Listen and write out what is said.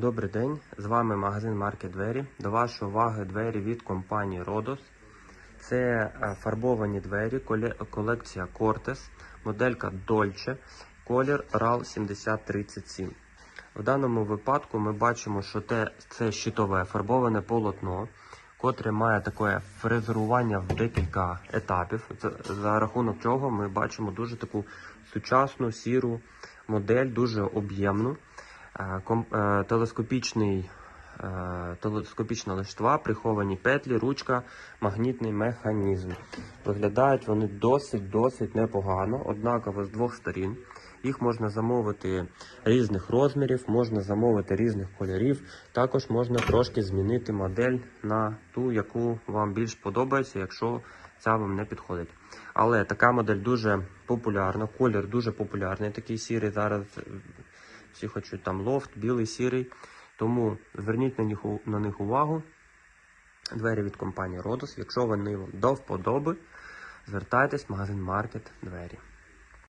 Добрий день, з вами магазин Марки Двері. До вашої уваги двері від компанії Rodos. Це е, фарбовані двері, колекція Cortes, моделька Dolce, колір RAL 7037. В даному випадку ми бачимо, що це щитове фарбоване полотно, котре має таке фрезерування в декілька етапів. За рахунок чого ми бачимо дуже таку сучасну сіру модель, дуже об'ємну. Е, телескопічний, е, телескопічна лиштва, приховані петлі, ручка, магнітний механізм. Виглядають вони досить-досить непогано, однаково з двох сторін. Їх можна замовити різних розмірів, можна замовити різних кольорів. Також можна трошки змінити модель на ту, яку вам більш подобається, якщо ця вам не підходить. Але така модель дуже популярна, колір дуже популярний, такий сірий зараз всі хочуть там лофт, білий, сірий. Тому зверніть на них, на них увагу. Двері від компанії Родос. Якщо вони вам до вподоби, звертайтесь в магазин Маркет Двері.